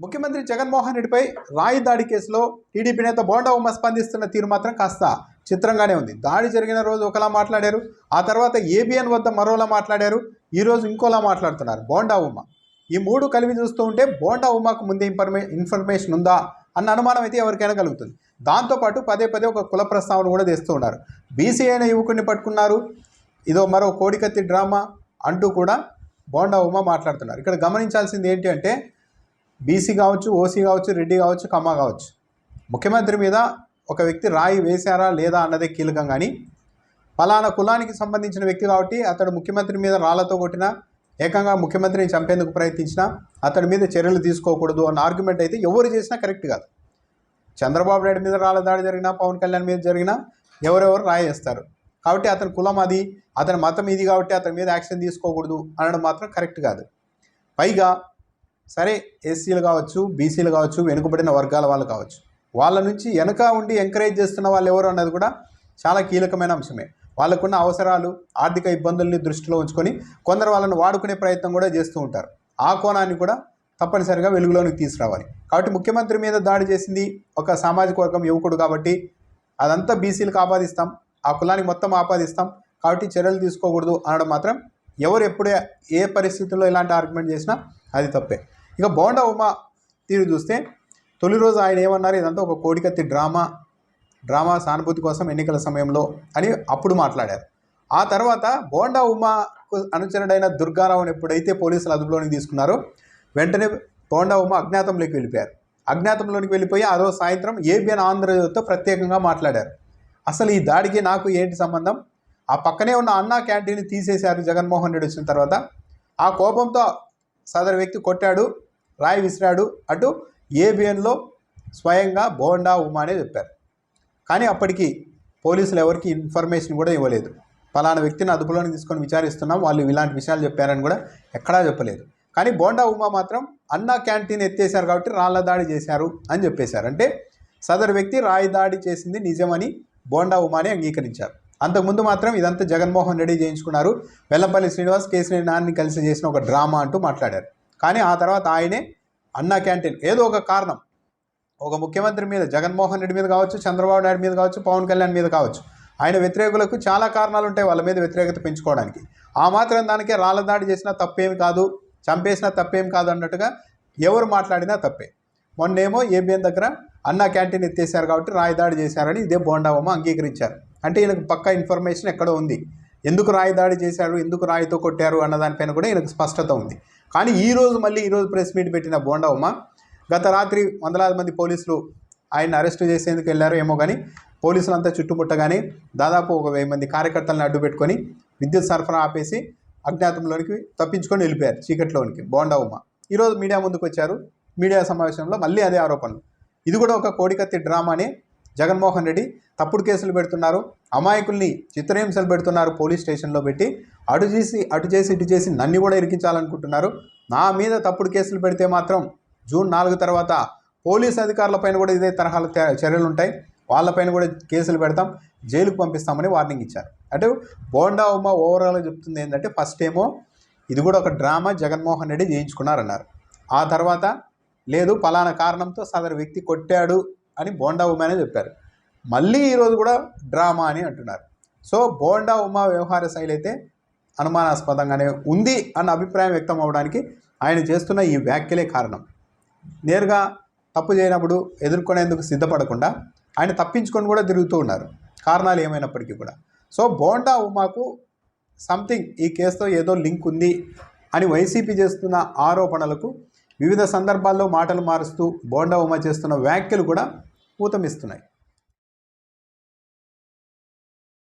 ముఖ్యమంత్రి జగన్మోహన్ రెడ్డిపై రాయి దాడి కేసులో టీడీపీ నేత బోండా ఉమ్మ స్పందిస్తున్న తీరు మాత్రం కాస్త చిత్రంగానే ఉంది. దాడి జరిగిన రోజు ఒకలా మాట్లాడారు ఆ తర్వాత ఏబిఎన్ వద్ద మరోలా మాట్లాడారు ఈరోజు ఇంకోలా మాట్లాడుతున్నారు బోండా ఉమ్మ ఈ మూడు కలిపి చూస్తూ ఉంటే బోండా ఉమ్మకు ముందే ఇన్ఫర్మే ఇన్ఫర్మేషన్ ఉందా అన్న అనుమానం అయితే ఎవరికైనా కలుగుతుంది. దాంతోపాటు పదే పదే ఒక కుల ప్రస్తావన కూడా తెస్తూ ఉన్నారు. బీసీ అయిన యువకుడిని పట్టుకున్నారు ఇదో మరో కోడికత్తి డ్రామా అంటూ కూడా బోండా ఉమ్మ మాట్లాడుతున్నారు. ఇక్కడ గమనించాల్సింది ఏంటి అంటే బీసీ కావచ్చు ఓసీ కావచ్చు రెడ్డి కావచ్చు కమ్మ కావచ్చు. ముఖ్యమంత్రి మీద ఒక వ్యక్తి రాయి వేశారా లేదా అన్నదే కీలకం కానీ ఫలానా కులానికి సంబంధించిన వ్యక్తి కాబట్టి అతడు ముఖ్యమంత్రి మీద రాళ్ళతో కొట్టినా ఏకంగా ముఖ్యమంత్రిని చంపేందుకు ప్రయత్నించినా అతడి మీద చర్యలు తీసుకోకూడదు అన్న ఆర్గ్యుమెంట్ అయితే ఎవరు చేసినా కరెక్ట్ కాదు. చంద్రబాబు నాయుడు మీద రాళ్ళ దాడి జరిగినా పవన్ కళ్యాణ్ మీద జరిగినా ఎవరెవరు రాయి వేస్తారు. కాబట్టి అతని కులం అది అతని మతం ఇది కాబట్టి అతని మీద యాక్షన్ తీసుకోకూడదు అనడం మాత్రం కరెక్ట్ కాదు. పైగా సరే ఎస్సీలు కావచ్చు బీసీలు కావచ్చు వెనుకబడిన వర్గాల వాళ్ళు కావచ్చు. వాళ్ళ నుంచి వెనక ఉండి ఎంకరేజ్ చేస్తున్న వాళ్ళు ఎవరు అన్నది కూడా చాలా కీలకమైన అంశమే. వాళ్ళకున్న అవసరాలు ఆర్థిక ఇబ్బందుల్ని దృష్టిలో ఉంచుకొని కొందరు వాళ్ళని వాడుకునే ప్రయత్నం కూడా చేస్తూ ఉంటారు. ఆ కోణాన్ని కూడా తప్పనిసరిగా వెలుగులోనికి తీసుకురావాలి. కాబట్టి ముఖ్యమంత్రి మీద దాడి చేసింది ఒక సామాజిక వర్గం యువకుడు కాబట్టి అదంతా బీసీలకు ఆపాదిస్తాం ఆ కులానికి మొత్తం ఆపాదిస్తాం. కాబట్టి చర్యలు తీసుకోకూడదు అనడం మాత్రం ఎవరు ఎప్పుడే ఏ పరిస్థితుల్లో ఇలాంటి ఆర్గ్యుమెంట్ చేసినా అది తప్పే. ఇక బోండా ఉమా తీరు చూస్తే తొలి రోజు ఆయన ఏమన్నారు? ఇదంతా ఒక కోడికత్తి డ్రామా. డ్రామా సానుభూతి కోసం ఎన్నికల సమయంలో అని అప్పుడు మాట్లాడారు. ఆ తర్వాత బోండా ఉమాకు అనుచరుడైన దుర్గారావుని ఎప్పుడైతే పోలీసులు అదుపులోనికి తీసుకున్నారో వెంటనే బోండా ఉమా అజ్ఞాతంలోకి వెళ్ళిపోయారు. అజ్ఞాతంలోనికి వెళ్ళిపోయి ఆ రోజు సాయంత్రం ఏబిఎన్ ఆంధ్రజ్యోతితో ప్రత్యేకంగా మాట్లాడారు. అసలు ఈ దాడికి నాకు ఏంటి సంబంధం? ఆ పక్కనే ఉన్న అన్నా క్యాంటీన్ తీసేశారు జగన్మోహన్ రెడ్డి వచ్చిన తర్వాత. ఆ కోపంతో సదరు వ్యక్తి కొట్టాడు. రాయి విసిరాడు. అటు ఏబిఎన్లో స్వయంగా బోండా ఉమా అనే చెప్పారు. కానీ అప్పటికి పోలీసులు ఎవరికి ఇన్ఫర్మేషన్ కూడా ఇవ్వలేదు. ఫలానా వ్యక్తిని అదుపులోకి తీసుకొని విచారిస్తున్నాం. వాళ్ళు ఇలాంటి విషయాలు చెప్పారని కూడా ఎక్కడా చెప్పలేదు. కానీ బోండా ఉమా మాత్రం అన్నా క్యాంటీన్ ఎత్తేసారు కాబట్టి రాళ్ళ దాడి చేశారు అని చెప్పేశారు. అంటే సదరు వ్యక్తి రాయి దాడి చేసింది నిజమని బోండా ఉమాని అంగీకరించారు. అంతకుముందు మాత్రం ఇదంతా జగన్మోహన్ రెడ్డి చేయించుకున్నారు. వెల్లంపల్లి శ్రీనివాస్ కేసీఆర్ నాన్ని కలిసి చేసిన ఒక డ్రామా అంటూ మాట్లాడారు. కానీ ఆ తర్వాత ఆయనే అన్నా క్యాంటీన్ ఏదో ఒక కారణం. ఒక ముఖ్యమంత్రి మీద జగన్మోహన్ రెడ్డి మీద కావచ్చు చంద్రబాబు నాయుడు మీద కావచ్చు పవన్ కళ్యాణ్ మీద కావచ్చు ఆయన వ్యతిరేకులకు చాలా కారణాలు ఉంటాయి వాళ్ళ మీద వ్యతిరేకత పెంచుకోవడానికి. ఆ మాత్రం దానికే రాళ్ళ దాడి చేసినా తప్పేమి కాదు చంపేసినా తప్పేం కాదు అన్నట్టుగా ఎవరు మాట్లాడినా తప్పే. మొన్నేమో ఏబిఎన్ దగ్గర అన్నా క్యాంటీన్ ఎత్తేసారు కాబట్టి రాయి దాడి చేశారని ఇదే బోండాబొమ్మ అంగీకరించారు. అంటే ఈయనకు పక్కా ఇన్ఫర్మేషన్ ఎక్కడో ఉంది. ఎందుకు రాయి దాడి చేశారు ఎందుకు రాయితో కొట్టారు అన్న దానిపైన కూడా ఈయనకు స్పష్టత ఉంది. కానీ ఈరోజు మళ్ళీ ఈరోజు ప్రెస్ మీట్ పెట్టిన బోండావమ్మ గత రాత్రి వందలాది మంది పోలీసులు ఆయన అరెస్ట్ చేసేందుకు వెళ్ళారు ఏమో కానీ పోలీసులు అంతా చుట్టుముట్టగానే దాదాపు ఒక వెయ్యి మంది కార్యకర్తలను అడ్డు పెట్టుకొని విద్యుత్ సరఫరా ఆపేసి అజ్ఞాతంలోనికి తప్పించుకొని వెళ్ళిపోయారు చీకట్లోనికి బోండా ఉమ్మ ఈరోజు మీడియా ముందుకు వచ్చారు. మీడియా సమావేశంలో మళ్ళీ అదే ఆరోపణలు. ఇది కూడా ఒక కోడికత్తి డ్రామానే. జగన్మోహన్ రెడ్డి తప్పుడు కేసులు పెడుతున్నారు అమాయకుల్ని చిత్రహింసలు పెడుతున్నారు పోలీస్ స్టేషన్లో పెట్టి అటు చేసి అటు చేసి ఇటు చేసి నన్ను కూడా ఇరికించాలనుకుంటున్నారు. నా మీద తప్పుడు కేసులు పెడితే మాత్రం జూన్ నాలుగు తర్వాత పోలీస్ అధికారులపైన కూడా ఇదే తరహాల చర్యలు ఉంటాయి. వాళ్ళపైన కూడా కేసులు పెడతాం జైలుకు పంపిస్తామని వార్నింగ్ ఇచ్చారు. అంటే బోండా ఉమ్మ ఓవరాల్గా చెప్తుంది ఏంటంటే ఫస్ట్ ఏమో ఇది కూడా ఒక డ్రామా జగన్మోహన్ రెడ్డి చేయించుకున్నారన్నారు. ఆ తర్వాత లేదు ఫలానా కారణంతో సదరు వ్యక్తి కొట్టాడు అని బోండా ఉమా అనే చెప్పారు. మళ్ళీ ఈరోజు కూడా డ్రామా అని అంటున్నారు. సో బోండా ఉమా వ్యవహార శైలి అయితే అనుమానాస్పదంగానే ఉంది అన్న అభిప్రాయం వ్యక్తం అవ్వడానికి ఆయన చేస్తున్న ఈ వ్యాఖ్యలే కారణం. నేరుగా తప్పు చేయనప్పుడు ఎదుర్కొనేందుకు సిద్ధపడకుండా ఆయన తప్పించుకొని కూడా తిరుగుతూ ఉన్నారు. కారణాలు ఏమైనప్పటికీ కూడా. సో బోండా ఉమాకు సంథింగ్ ఈ కేసుతో ఏదో లింక్ ఉంది అని వైసీపీ చేస్తున్న ఆరోపణలకు వివిధ సందర్భాల్లో మాటలు మారుస్తూ బోండా ఉమా చేస్తున్న వ్యాఖ్యలు కూడా ఊతమిస్తున్నాయి